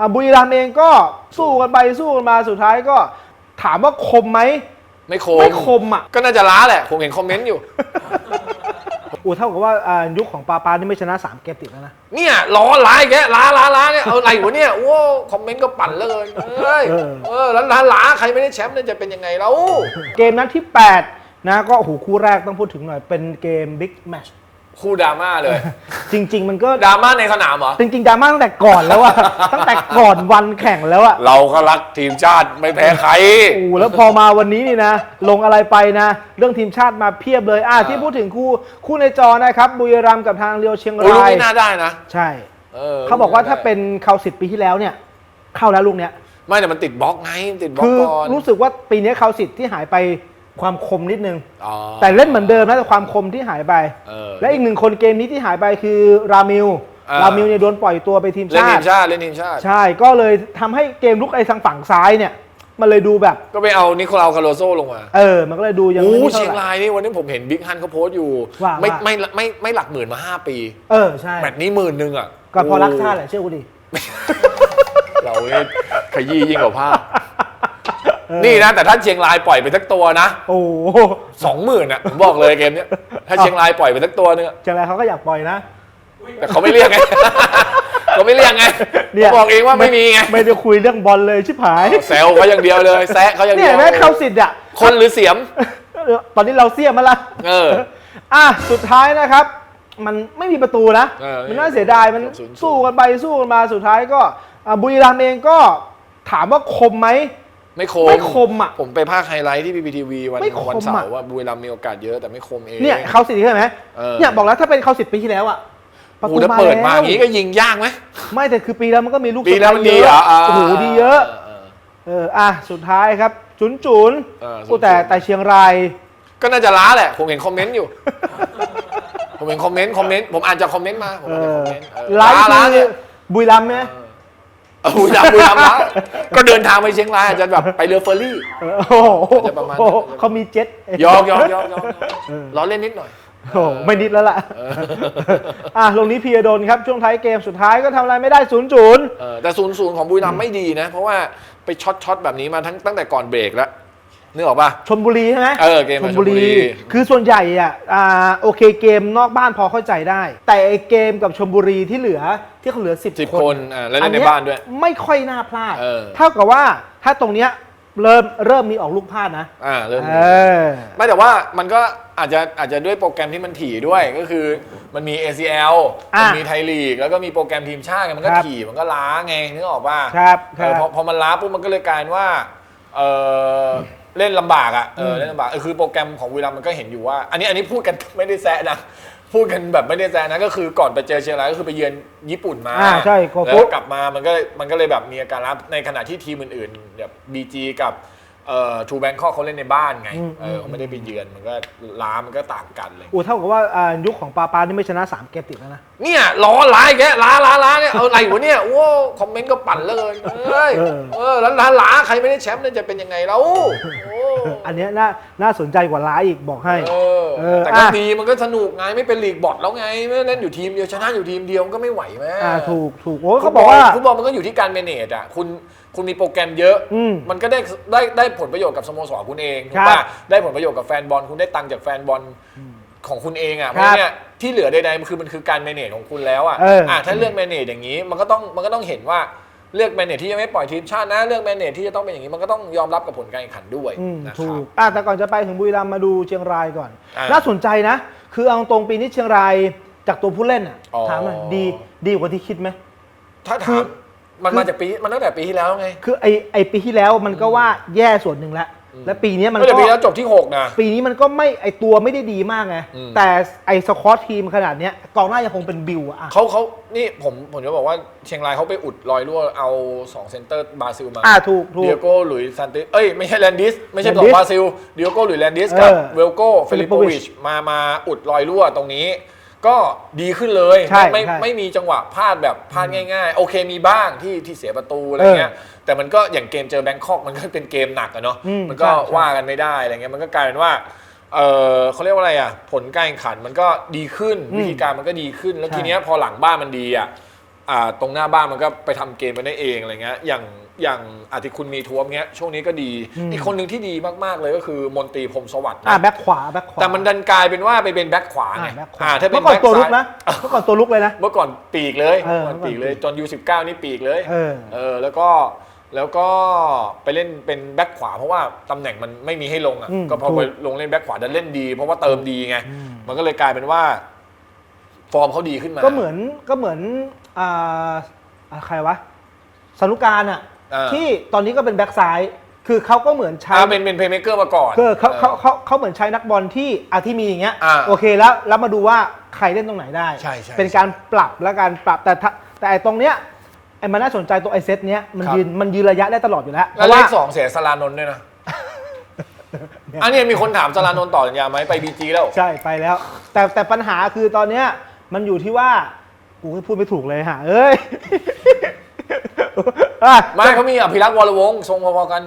อะบุรีรัมย์เองก็สู้กันไปสู้กันมาสุดท้ายก็ถามว่าคมไหมไม่คไม่มคมอะก็น่าจะล้าแหละ ผมเห็นคอมเมนต์อยู่อูเท่ากับว่าอ่ายุคของปาปานี่ไม่ชนะสามเกมติดแล้วนะเนี่ยล้อล้าอีกแกล้าล้าล้าเนี่ยเอาอะไรวะเนี่ยโอ้คอมเมนต์ก็ปั่นเหลยเอ้ยเออเออแล้วล้าล้าใครไม่ได้แชมป์เนี่ยจะเป็นยังไงแล้วเกมนัดที่ 8 นะก็โอ้โหคู่แรกต้องพูดถึงหน่อยเป็นเกมบิ๊กแมช คู่ดราม่าเลยจริง ๆ มันก็ดราม่าในสนามเหรอ จริงๆดราม่าตั้งแต่ก่อนแล้วอะ ตั้งแต่ก่อนวันแข่งแล้วอะเราก็รักทีมชาติไม่แพ้ใคร โอ้โหแล้วพอมาวันนี้นี่นะ ลงอะไรไปนะ เรื่องทีมชาติมาเพียบเลยอะอ่าที่พูดถึงคู่คู่ในจอนะครับบุรีรัมย์กับทางเรียวเชียงโอ้ลูกรายนี้น่าได้นะใช่เอเขาบอกว่าถ้าเป็นเขาสิทธิ์ปีที่แล้วเนี่ย เข้าแล้วลูกเนี้ย ไม่แต่มันติดบล็อกไงมันติดบล็อกคือก่อน รู้สึกว่าปีนี้เขาสิทธิ์ที่หายไป ความคมนิดนึง อ๋อแต่เล่นเหมือนเดิมนะแต่ความคมที่หายไป เออ และอีกหนึ่งคนเกมนี้ที่หายไปคือรามิลอ่ารามิลเนี่ยโดนปล่อยตัวไปทีมเล่นชาทีติ มชาติเล่นทีมชาติ ใช่ ก็เลยทำให้เกมลุกไอ้ทางฝั่งซ้ายเนี่ย มันเลยดูแบบ ก็ไปเอานิโคลาคาโรโซลงมาเออ มันก็เลยดูยังโอ้ไม่เชียงเท่าไหร่ รายนี่วันนี้ผมเห็นบิ๊กฮันเขาโพสต์อยู่ ว่าไม่ว่า ไม่ไม่ไม่ไม่หลักหมื่นมาห้าปีเออ ใช่ แมตช์นี้หมื่นหนึ่งอะก็พอรักโชาติแหละเชื่อกูดิ เราเนี่ยขยี้ยิ่งกว่าผ้า นี่นะ แต่ถ้าเชียงรายปล่อยไปสักตัวนะโอ้โหสองหมื่นอะผมบอกเลยเกมเนี้ยถ้าเชียงรายปล่อยไปสักตัวนึงอะเชียงรายเขาก็อยากปล่อยนะ แต่เขาไม่เรียกไงเขาไม่เรียกไงเนี่ยเขาบอกเองว่าไม่มีไงไม่ได้คุยเรื่องบอลเลยชิบหายแซวเขาอย่างเดียวเลยแซะเขาอย่างเนี่เดียยวแม่เข้าสิทธิ์อะคนหรือเสียมเออตอนนี้เราเสียมาละเออ อะสุดท้ายนะครับ มันไม่มีประตูนะ เออมันน่าเสียดายมันศูนย์ศูนย์ สู้กันไปสู้กันมาสุดท้ายก็อะบุรีรัมย์เองก็ถามว่าคมไหม ไม่คมไม่คมอะ ผมไปภาคไฮไลท์ที่ PPTV วันไม่คมวันเสาอะร์ว่าบุรีรัมย์มีโอกาสเยอะแต่ไม่คมเอง เนี่ยเขาสิทธิ์ใช่ไหมเออ เนี่ยบอกแล้วถ้าเป็นเขาสิทธิ์ปีที่แล้วอะประโอ้ตูโหถ้ามาเปิดมาแล้วอย่างนี้ก็ยิงยากไหมไม่แต่คือปีแล้วมันก็มีลูกปีแล้วมันดีเหรอโอ้โหดีเยอะเออเอออะสุดท้ายครับ จุนจุนเออโอ้แต่ศูนย์ศูนย์แต่เชียงราย ก็น่าจะล้าแหละ ผมเห็นคอมเมนต์อยู่ ผมเห็นคอมเมนต์คอมเมนต์ผมอ่านจากคอมเมนต์มาผมเออ่านจากคออมเมนต์เออไลล้าฟ์ล้าคืเนี่อยบุรีรัมย์ไหม เออบุรีรัมย์บุรีรัมย์ล้าก็เดินทางไปเชียงรายอาจจะแบบไปเรือเฟอร์รี่เออโอ้โหอาจจะประมาณนั้น เขามีเจ็ตยอกยอกยอกยอกล้อเล่นนิดหน่อย โอ้โหไม่นิดแล้วล่ะ อะลงนี้พียโดนครับ ช่วงท้ายเกมสุดท้ายก็ทำอะไรไม่ได้ศูนย์ศูนย์ เออแต่ศูนย์ศูนย์ของบุรีรัมย์ไม่ดีนะ เพราะว่าไปช็อตช็อตแบบนี้มาทั้งตั้งแต่ก่อนเบรกแล้ว นึกออกป่ะชนบุรีใช่ไหมเออเกมชมาลชบุลบุรีรี คือส่วนใหญ่อะอ่าโอเคเกมนอกบ้านพอเข้าใจได้ แต่ไอเกมกับชลบุรีที่เหลือที่เขาเหลือสิบ10คคนนอ่าแล้วเล่นในบ้านด้วย ไม่ค่อยน่าพลาดเออ เท่ากับว่าถ้าตรงเนี้ยเริ่มเริ่มมีออกลูกพลาดนะอ่าเริ่มเออ ไม่แต่ว่ามันก็อาจจะอาจจะด้วยโปรแกรมที่มันถี่ด้วยก็คือมันมี ACL อะมันมีไทยลีกแล้วก็มีโปรแกรมทีมชาติไงมันก็ครับถี่มันก็ล้าไงนึกออกป่ะครับคเอรัอบพอพอมันล้าปุ๊บมันก็เลยกลายเป็นว่าเออ เล่นลำบากอะเออมเล่นลำบากเออคือโปรแกรมของวีรัมย์มันก็เห็นอยู่ว่า อันนี้อันนี้พูดกัน ไม่ได้แซะนะพูดกันแบบไม่ได้แซะนะก็คือก่อนไปเจอเชียงรายก็คือไปเยือนญี่ปุ่นมาอ่าใช่โกแล้ฟุวกลับมามันก็มันก็เลยแบบมีอาการล้าในขณะที่ทีมอื่นๆแบบบีจีกับ เอ่อทูแบงคอกเขาเล่นในบ้านไงอืมเออเขาไม่ได้ไปเยือนมันก็ล้ามันก็ต่างกันเลยโอ้เท่ากับว่าอ่ายุคของปาปานี่ไม่ชนะสามเกมติดแล้วนะ เนี่ยล้อล้าอีกแกล้าล้าล้าเนี่ยเอาอะไรวะเนี่ยโอ้คอมเมนต์ก็ปั่นเหลยเอ้ยเออเออแล้วล้าล้าใครไม่ได้แชมป์เนี่ยจะเป็นยังไงแล้วโอ้ อันเนี้ยน่าน่าสนใจกว่าล้าอีกบอกให้ เออเออแต่ก็อะ ดีมันก็สนุกไงไม่เป็นลีกบอทแล้วไงไม่เล่นอยู่ทีมเดียวชนะอยู่ทีมเดียวมันก็ไม่ไหวแม่อ่าถูกถูกโอ้เขาบอกว่า ฟุตบอลมันก็อยู่ที่การเมเนจอะคุณคุณมีโปรแกรมเยอะ อืมมันก็ได้ได้ได้ผลประโยชน์กับสโมสรคุณเองถูครักบป่ะได้ผลประโยชน์กับแฟนบอลคุณได้ตังค์จากแฟนบอลของคุณเองอะเพครัราะบเนี่ยที่เหลือใดๆมันคือมันคือการเมเนจของคุณแล้วอะเอออะถ้าเลือกเมเนจอย่างนี้มันก็ต้องมันก็ต้องเห็นว่า เลือกเมเนจที่จะไม่ปล่อยทีมชาตินะ เลือกเมเนจที่จะต้องเป็นอย่างนี้มันก็ต้องยอมรับกับผลการแข่งขันด้วยอืมนะคถูรับ กอะแต่ก่อนจะไปถึงบุรีรัมย์มาดูเชียงรายก่อน อ่าน่าสนใจนะ คือเอาตรงปีนี้เชียงรายจากตัวผู้เล่นอะอ๋อ ถามหน่อยดีดีกว่าที่คิดไหม ถ้าคืถาอมมันมาจากปีมันตั้งแต่ปีที่แล้วไง คือไอไอปีที่แล้วมันก็ว่าแย่ส่วนหนึ่งแล้ว และปีเนี้ยมันตั้งแต่ก็ปีแล้วจบที่ 6 นะ ปีนี้มันก็ไม่ไอตัวไม่ได้ดีมากไงอืมแต่ไอสควอตทีมขนาดเนี้ยกองหน้ายังคงเป็นบิวอะเขาเขานี่ผมผมจะบอกว่าเชียงรายเขาไปอุดรอยรั่วเอา 2 เซนเตอร์บราซิลมาอ่าถูกถูเดีกยโก้หลุยส์ซันติเอ้ยไม่ใช่แลนดิส ไม่ใช่แลนขดิองสบราซิลเดียโก้หลุยส์แลนดิสกับเออเวลโก้ฟิลิปโปวิช Filipovic มามาอุดรอยรั่วตรงนี้ก็ดีขึ้นเลยใช่ไม่ใช่ไม่มีจังหวะพลาดแบบพลาดง่าย ๆ โอเคมีบ้างที่ที่เสียประตูอะไรเงี้ย แต่มันก็อย่างเกมเจอแบงคอกมันก็เป็นเกมหนักอะเนาะอืมมันก็ใช่ใช่ ว่ากันไม่ได้อะไรเงี้ยมันก็กลายเป็นว่าเออเขาเรียกว่าอะไรอะผลการแข่งขันมันก็ดีขึ้นอืมวิธีการมันก็ดีขึ้น แล้วใช่ทีเนี้ยพอหลังบ้านมันดีอะอ่าตรงหน้าบ้านมันก็ไปทำเกมไปได้เองอะไรเงี้ยอย่างอย่างอาทิคุณมีทัวร์เงี้ยช่วงนี้ก็ดีอืมอีกคนหนึ่งที่ดีมากๆเลยก็คือมนตรีพรหมสวัสดิ์อ่านะแบ็คขวาแบ็คขวาแต่มันดันกลายเป็นว่าไปเป็นแบ็คขวาไงอ่าแบ็คขวาอ่าถ้าเป็นเมื่อก่อนแบ็คตัวลุกซ้ายนะเมื่อก่อนตัวลุกเลยนะ เมื่อก่อนปีกเลยเออเมื่อก่อนปีกเลยเมื่อก่อนปีกจนยูสิบเก้านี่ปีกเลยเออเออแล้วก็ แล้วก็ไปเล่นเป็นแบ็คขวาเพราะว่าตำแหน่งมันไม่มีให้ลงอะ อืมก็พอถูกไปลงเล่นแบ็คขวาดันเล่นดี เพราะว่าเติมดีไง อืม มันก็เลยกลายเป็นว่า ฟอร์มเขาดีขึ้นมา ก็เหมือนก็เหมือนอ่าอ่าใครวะสนุการอะอ่าที่ตอนนี้ก็เป็นแบ็คซ้าย คือเขาก็เหมือนใช้อ่าเป็นเป็นเพลย์เม k เกอร์มาก่อน คือเขาเขาเขาเขาเหมือนใช้นักบอลที่อาที่มีอย่างเงี้ยอ่าโอเคแล้วแล้วมาดูว่าใครเล่นตรงไหนได้ ใช่ใช่เป็นการปรับและการปรับแต่ถ้าแต่ไอ้ตรงเนี้ย ไอ้มันน่าสนใจตัวไอเซตเนี้ยมันครับ ยืนมันยืนระยะได้ตลอดอยู่แล้วเพแล้วราะเลว่า ขสองเสียสลานนท์ด้วยนะ อันนี้มีคนถามสลานนท์ต่อสัญญาไหมไปบีจีแล้ว ใช่ไปแล้ว แต่แต่ปัญหาคือตอนเนี้ยมันอยู่ที่ว่ากูก็พูดไม่ถูกเลยฮะเอ้ยอะไม่เขามีอภิรักษ์วรวงศ์ทรงพอๆกัน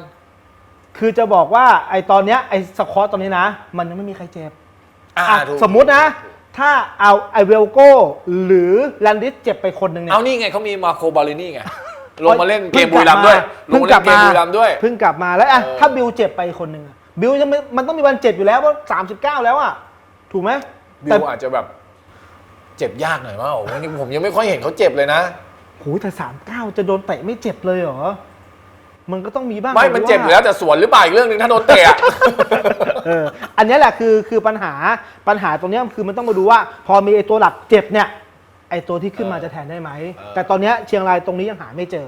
คือจะบอกว่าไอ้ตอนเนี้ยไอ้สควอตตอนนี้นะ มันยังไม่มีใครเจ็บอ่าอะถูก สมมุตินะ ถ้าเอาไอเวลโก้หรือแลนดิสเจ็บไปคนหนึ่งเนี่ย เอานี่ไงเขามีมาโคบาลินี่ไง ลงมาเล่นเกมบุรีรัมย์ด้วยลเพิ่งงมากลัเล่บนเกมามบุรีรัมย์ด้วย เพิ่งกลับมาแล้วอะเออ ถ้าบิวเจ็บไปคนหนึ่งอะบิวยังไม่มันต้องมีวันเจ็บอยู่แล้วว่า39แล้วอะถูกไหมบิแต่วอาจจะแบบเจ็บยากหน่อยว่าโอ้โหนี่ผมยังไม่ค่อยเห็นเขาเจ็บเลยนะ โหแต่39จะโดนเตะไม่เจ็บเลยเหรอ มันก็ต้องมีบ้างไม่มันเจ็บอยู่แล้วแต่สวนหรือเปล่าอีกเรื่องหนึ่งถ้าโดนเตะอะ เอออันเนี้ยแหละคือคือปัญหาปัญหาตรงเนี้ยคือมันต้องมาดูว่า พอมีไอตัวหลักเจ็บเนี่ยไอตัวที่ขึ้นมาเออจะแทนได้ไหม เออ แต่ตอนเนี้ยเชียงรายตรงนี้ยังหาไม่เจอ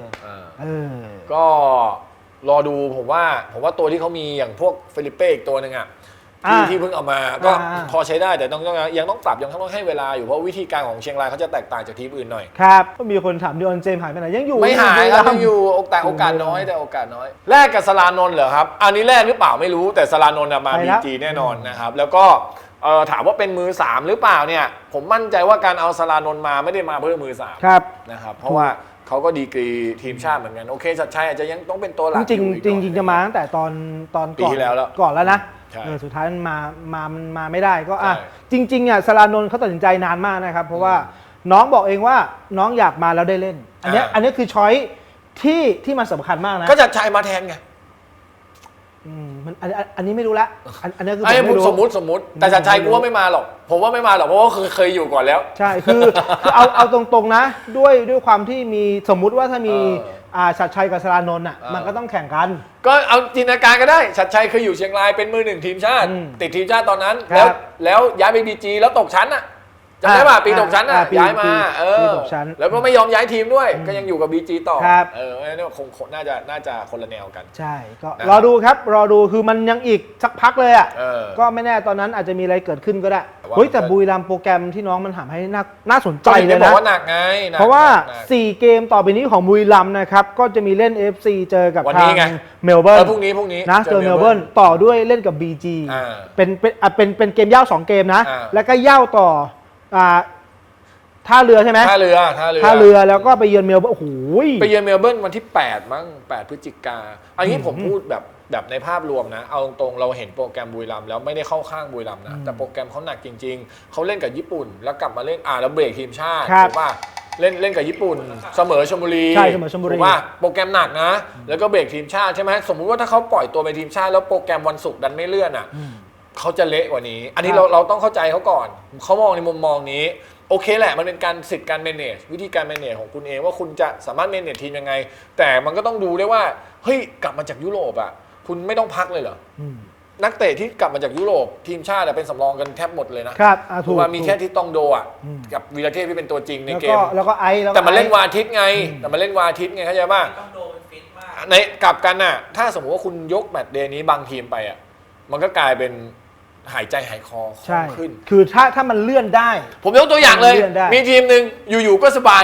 เออ ก็รอดูผมว่าผมว่าตัวที่เขามีอย่างพวกเฟลิเป้อีกตัวหนึ่งอะ ที่อ่าที่เพิ่งเอามาก็อ่า พอใช้ได้แต่ต้องต้องยังต้องปรับยังต้องให้เวลาอยู่เพราะวิธีการของเชียงรายเขาจะแตกต่างจากทีมอื่นหน่อย ครับก็มีคนถามดิออนเจมส์หายไปไหนยังอยู่ไม่หายครับบุยังอยู่โอกาสโอกาสน้อยแต่โอกาสน้อยแลกกับสลานนท์เหรอครับ อันนี้แลกหรือเปล่าไม่รู้แต่สลานนท์อะมาไปบีแล้วจีแน่นอนนะครับ แล้วก็เอ่อถามว่าเป็นมือสามหรือเปล่าเนี่ย ผมมั่นใจว่าการเอาสลานนท์มาไม่ได้มาเพื่อมือสามครับ นะครับเพราะว่าเขาก็ดีกรีทีมชาติเหมือนกันโอเคชัดชัยอาจจะยังต้องเป็นตัวหลักจริงอยู่อีกๆจริงหน่อยจริงๆจะมาตั้งแต่ตอนตอนปีก่อนที่แล้วแล้ว ก่อนแล้วนะ ใช่เออสุดท้ายมันมามามันมาไม่ได้ก็อะใช่ จริงๆอะสลานนท์เขาตัดสินใจนานมากนะครับ เพราะว่าน้องบอกเองว่าน้องอยากมาแล้วได้เล่น อันเนี้ยอ่าอันเนี้ยคือช้อยที่ที่มันสำคัญมากนะก็ชัดชัยมาแทนไงอืมมันอันอันอันนี้ไม่รู้ละอันอันนี้คือผมไอ้ไม่รู้ สมมติสมมติ แต่ชัดชัยกูว่าไม่มาหรอก ผมว่าไม่มาหรอกเพราะว่าเคยเคยอยู่ก่อนแล้ว ใช่ คือคือเอาเอาตรงๆนะ ด้วยด้วยความที่มีสมมุติว่าถ้ามีเออ อ่าชัดชัยกับสรานนท์อะเออมันก็ต้องแข่งกัน ก็เอาจินตนาการก็ได้ ชัดชัยเคยอยู่เชียงรายเป็นมือหนึ่งทีมชาติ อืมติดทีมชาติตอนนั้น ครับ แล้วแล้วย้ายไปบีจีแล้วตกชั้นอะ จำได้ป่ะอ่าปีตกชั้นอะอ่าปีย้ายมาปีเอปีอตกชั้นแล้วก็ไม่ยอมย้ายทีมด้วย ก็ยังอยู่กับบีจีต่อครับ เออเนี่ยคงคงน่าจะน่าจะคนละแนวกัน ใช่ก็นะรอดูครับรอดูคือมันยังอีกสักพักเลยอะเออ ก็ไม่แน่ตอนนั้นอาจจะมีอะไรเกิดขึ้นก็ได้แต่ว่า เฮ้ยแต่มันก็บุรีรัมย์โปรแกรมที่น้องมันทำให้น่าน่าสนใจก็ถึงเลได้ยบอกนะว่าหนักไงหนักเพราะว่าหนัก 4 เกมต่อไปนี้ของบุรีรัมย์นะครับ ก็จะมีเล่น FC เจอกับวันทานี้งไง เมลเบิเอร์อนพรุ่งนี้พรุ่งนี้นะเจอเมลเบิร์นต่อด้วยเล่นกับ BG อ่าเป็นเป็นอะเป็นเป็นเกมย่าสองเกมนะ อ่า แล้วก็ย่าต่อ อ่าท่าเรือใช่ไหมท่าเรือท่าเรือท่าเรือแล้วก็ไปเยือนเมลเบิร์นโอ้โหไปเยือนเมลเบิร์นวันที่ 8 มั้ง8 พฤศจิกาอันนี้อืมผมพูดแบบแบบในภาพรวมนะ เอาตรงๆเราเห็นโปรแกรมบุรีรัมย์แล้วไม่ได้เข้าข้างบุรีรัมย์นะอืมแต่โปรแกรมเขาหนักจริง ๆ เขาเล่นกับญี่ปุ่น แล้วกลับมาเล่นอ่าแล้วเบรกทีมชาติครับถูกป่ะเล่นเล่นกับญี่ปุ่น เสมอชลบุรีใช่เสมอชลบุรีถูกป่ะโปรแกรมหนักนะ แล้วก็เบรกทีมชาติใช่ไหมสมมุติว่าถ้าเขาปล่อยตัวไปทีมชาติแล้วโปรแกรมวันศุกร์ดันไม่เลื่อนอะอืม เขาจะเละกว่านี้ อันนี้ครับเราเราต้องเข้าใจเขาก่อน เขามองในมุมมองนี้ โอเคแหละ มันเป็นการสิทธิ์การ manage วิธีการ manage ของคุณเองว่าคุณจะสามารถ manage ทีมยังไง แต่มันก็ต้องดูด้วยว่า เฮ้ย กลับมาจากยุโรปอะ คุณไม่ต้องพักเลยเหรออืมนักเตะที่กลับมาจากยุโรป ทีมชาติอะเป็นสำรองกันแทบหมดเลยนะครับอะถูถูกกว่ามีแค่ถูกที่ต้องโดอะ อืม กับวีรเทพที่เป็นตัวจริงในแล้วเกก็ม แล้วก็ไอซ์แล้วก็แต่มันเล่นไอซ์วาทิตย์ไง แต่มันเล่นวาทิตย์ไงเข้าใจป่ะ ต้องโดนฟิตมาก ในกลับกันน่ะ ถ้าสมมติว่าคุณยกแมตช์เดย์นี้บางทีมไปอะ มันก็กลายเป็น หายใจหายคอคล่ใช่ องขึ้น คือถ้าถ้ามันเลื่อนได้ ผมยกตัวอย่างเลย เลื่อนได้ มีทีมหนึ่งอยู่ๆก็สบาย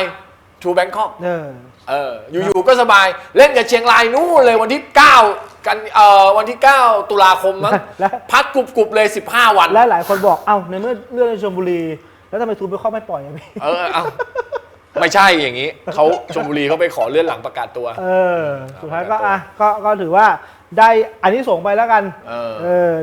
ทูแบงคอกเออ เอออยู่ๆก็สบาย เล่นกับเชียงรายนู่นเลยวันที่ 9 กันเอ่อวันที่ 9 ตุลาคมมั้งแล้วพักกรุบๆเลย 15 วัน และหลายคนบอก เอ้าในเมื่อเรื่องในชลบุรี แล้วทำไมทูไปข้อไม่ปล่อยอะพี่เออเอาไม่ใช่อย่างนี้เขาชมบุรีเขาไปขอเลื่อนหลังประกาศตัว เออ สุดท้ายก็อะก็ก็ถือว่าได้อันนี้ส่งส์ไปแล้วกัน เออ เออ